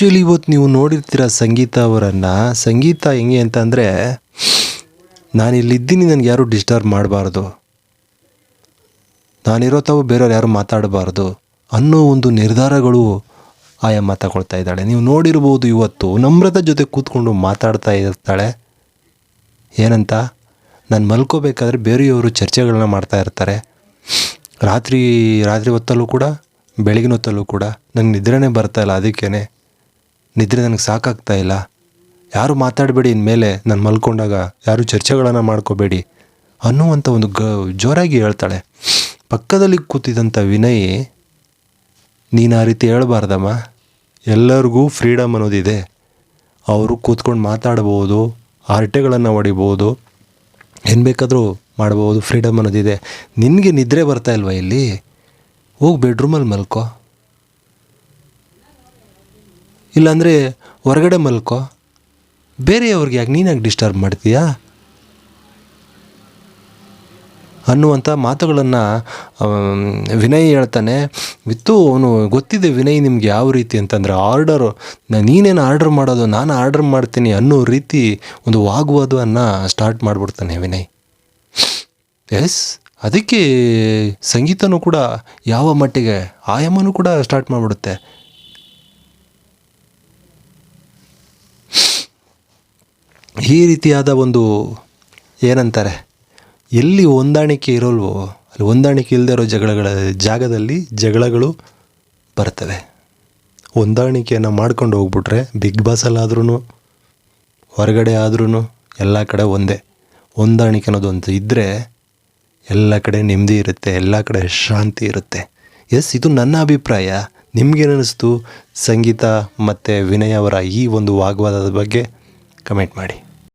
Actually ಇವತ್ತು ನೀವು ನೋಡಿರ್ತೀರ ಸಂಗೀತ ಅವರನ್ನು? ಸಂಗೀತ ಹೆಂಗೆ ಅಂತಂದರೆ ನಾನು ಇಲ್ಲಿದ್ದೀನಿ ನನಗೆ ಯಾರೂ ಡಿಸ್ಟರ್ಬ್ ಮಾಡಬಾರ್ದು. ನಾನಿರೋ ತಾವು ಬೇರೆಯವ್ರು ಯಾರು ಮಾತಾಡಬಾರ್ದು ಅನ್ನೋ ಒಂದು ನಿರ್ಧಾರಗಳು ಆಯಮ್ಮ ತಗೊಳ್ತಾ ಇದ್ದಾಳೆ. ನೀವು ನೋಡಿರ್ಬೋದು ಇವತ್ತು ನಮ್ರತ ಜೊತೆ ಕೂತ್ಕೊಂಡು ಮಾತಾಡ್ತಾ ಇರ್ತಾಳೆ. ಏನಂತ? ನಾನು ಮಲ್ಕೋಬೇಕಾದ್ರೆ ಬೇರೆಯವರು ಚರ್ಚೆಗಳನ್ನ ಮಾಡ್ತಾ ಇರ್ತಾರೆ. ರಾತ್ರಿ ರಾತ್ರಿ ಹೊತ್ತಲ್ಲೂ ಕೂಡ, ಬೆಳಗಿನ ಹೊತ್ತಲ್ಲೂ ಕೂಡ ನಂಗೆ ನಿದ್ರೆನೇ ಬರ್ತಾ ಇಲ್ಲ ಅದಕ್ಕೇ ನಿದ್ರೆ ನನಗೆ ಸಾಕಾಗ್ತಾ ಇಲ್ಲ. ಯಾರು ಮಾತಾಡಬೇಡಿ ಇನ್ಮೇಲೆ ನಾನು ಮಲ್ಕೊಂಡಾಗ ಯಾರು ಚರ್ಚೆಗಳನ್ನು ಮಾಡ್ಕೋಬೇಡಿ ಅನ್ನುವಂಥ ಒಂದು ಗ ಜೋರಾಗಿ ಹೇಳ್ತಾಳೆ. ಪಕ್ಕದಲ್ಲಿ ಕೂತಿದ್ದಂಥ ವಿನಯ್, ನೀನು ಆ ರೀತಿ ಹೇಳಬಾರ್ದಮ್ಮ. ಎಲ್ಲರಿಗೂ ಫ್ರೀಡಮ್ ಅನ್ನೋದಿದೆ. ಅವರು ಕೂತ್ಕೊಂಡು ಮಾತಾಡ್ಬೋದು, ಹರಟೆಗಳನ್ನು ಹೊಡಿಬೋದು, ಏನು ಬೇಕಾದರೂ ಮಾಡ್ಬೋದು, ಫ್ರೀಡಮ್ ಅನ್ನೋದಿದೆ. ನಿನಗೆ ನಿದ್ರೆ ಬರ್ತಾ ಇಲ್ವಾ ಇಲ್ಲಿ? ಹೋಗಿ ಬೆಡ್ರೂಮಲ್ಲಿ ಮಲ್ಕೋ. ಇಲ್ಲಾಂದರೆ ಹೊರಗಡೆ ಮಲ್ಕೋ. ಬೇರೆಯವ್ರಿಗೆ ಯಾಕೆ ನೀನಾಗಿ ಡಿಸ್ಟರ್ಬ್ ಮಾಡ್ತೀಯಾ? ಅನ್ನುವಂಥ ಮಾತುಗಳನ್ನು ವಿನಯ್ ಹೇಳ್ತಾನೆ. ವಿತ್ತು, ಅವನು ಗೊತ್ತಿದೆ ವಿನಯ್ ನಿಮ್ಗೆ ಯಾವ ರೀತಿ ಅಂತಂದರೆ ಆರ್ಡರು ನೀನೇನು ಆರ್ಡರ್ ಮಾಡೋದು, ನಾನು ಆರ್ಡರ್ ಮಾಡ್ತೀನಿ ಅನ್ನೋ ರೀತಿ ಒಂದು ವಾಗ್ವಾದವನ್ನು ಸ್ಟಾರ್ಟ್ ಮಾಡಿಬಿಡ್ತಾನೆ ವಿನಯ್. ಎಸ್, ಅದಕ್ಕೆ ಸಂಗೀತನೂ ಕೂಡ ಯಾವ ಮಟ್ಟಿಗೆ ಆಯಾಮನೂ ಕೂಡ ಸ್ಟಾರ್ಟ್ ಮಾಡಿಬಿಡುತ್ತೆ. ಈ ರೀತಿಯಾದ ಒಂದು ಏನಂತಾರೆ, ಎಲ್ಲಿ ಹೊಂದಾಣಿಕೆ ಇರೋಲ್ವೋ, ಅಲ್ಲಿ ಹೊಂದಾಣಿಕೆ ಇಲ್ಲದೆ ಇರೋ ಜಗಳಗಳ ಜಾಗದಲ್ಲಿ ಜಗಳಗಳು ಬರ್ತವೆ. ಹೊಂದಾಣಿಕೆಯನ್ನು ಮಾಡ್ಕೊಂಡು ಹೋಗ್ಬಿಟ್ರೆ ಬಿಗ್ ಬಾಸಲ್ಲಾದ್ರೂ ಹೊರಗಡೆ ಆದ್ರೂ ಎಲ್ಲ ಕಡೆ ಒಂದೇ. ಹೊಂದಾಣಿಕೆ ಅನ್ನೋದು ಅಂತ ಇದ್ದರೆ ಎಲ್ಲ ಕಡೆ ನೆಮ್ಮದಿ ಇರುತ್ತೆ, ಎಲ್ಲ ಕಡೆ ಶಾಂತಿ ಇರುತ್ತೆ. ಎಸ್, ಇದು ನನ್ನ ಅಭಿಪ್ರಾಯ. ನಿಮಗೇನಿಸ್ತು ಸಂಗೀತ ಮತ್ತು ವಿನಯ್ ಅವರ ಈ ಒಂದು ವಾಗ್ವಾದದ ಬಗ್ಗೆ ಕಮೆಂಟ್ ಮಾಡಿ.